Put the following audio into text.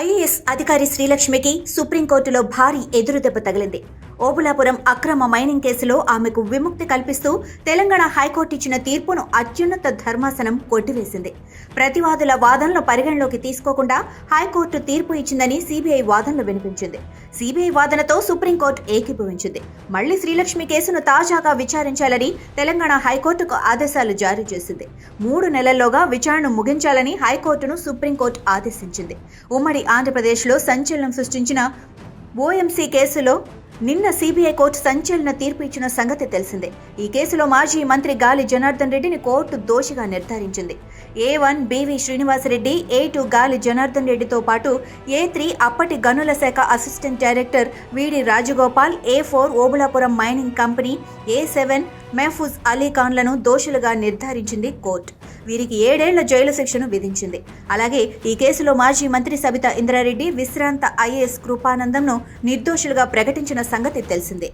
IAS అధికారి శ్రీలక్ష్మికి సుప్రీంకోర్టులో భారీ ఎదురుదెబ్బ తగిలింది. ఓబులాపురం అక్రమ మైనింగ్ కేసులో ఆమెకు విముక్తి కల్పిస్తూ తెలంగాణ హైకోర్టు ఇచ్చిన తీర్పును అత్యున్నత ధర్మాసనం కొట్టివేసింది. ప్రతివాదుల వాదనలు పరిగణలోకి తీసుకోకుండా హైకోర్టు తీర్పు ఇచ్చిందని సిబిఐ వాదనలు వినిపించింది. సిబిఐ వాదనతో సుప్రీంకోర్టు ఏకీభవించింది. మళ్ళీ శ్రీలక్ష్మి కేసును తాజాగా విచారించాలని తెలంగాణ హైకోర్టుకు ఆదేశాలు జారీ చేసింది. మూడు నెలల్లోగా విచారణ ముగించాలని హైకోర్టును సుప్రీంకోర్టు ఆదేశించింది. ఉమ్మడి ఆంధ్రప్రదేశ్లో సంచలనం సృష్టించిన ఓఎంసీ కేసులో నిన్న సీబీఐ కోర్టు సంచలన తీర్పు ఇచ్చిన సంగతి తెలిసిందే. ఈ కేసులో మాజీ మంత్రి గాలి జనార్దన్ రెడ్డిని కోర్టు దోషిగా నిర్ధారించింది. A one BV Srinivasareddy A two Gali Janardhan రెడ్డితో పాటు ఏ త్రీ అప్పటి గనుల శాఖ assistant director VD Rajagopal A four Obulapuram mining company A seven Mehfooz Ali ఖాన్లను దోషులుగా నిర్ధారించింది కోర్టు. వీరికి ఏడేళ్ళ జైలు శిక్షను విధించింది. అలాగే ఈ కేసులో మాజీ మంత్రి సబితా ఇంద్రారెడ్డి విశ్రాంత ఐఏఎస్ కృపానందంను నిర్దోషులుగా ప్రకటించిన సంగతి తెలిసిందే.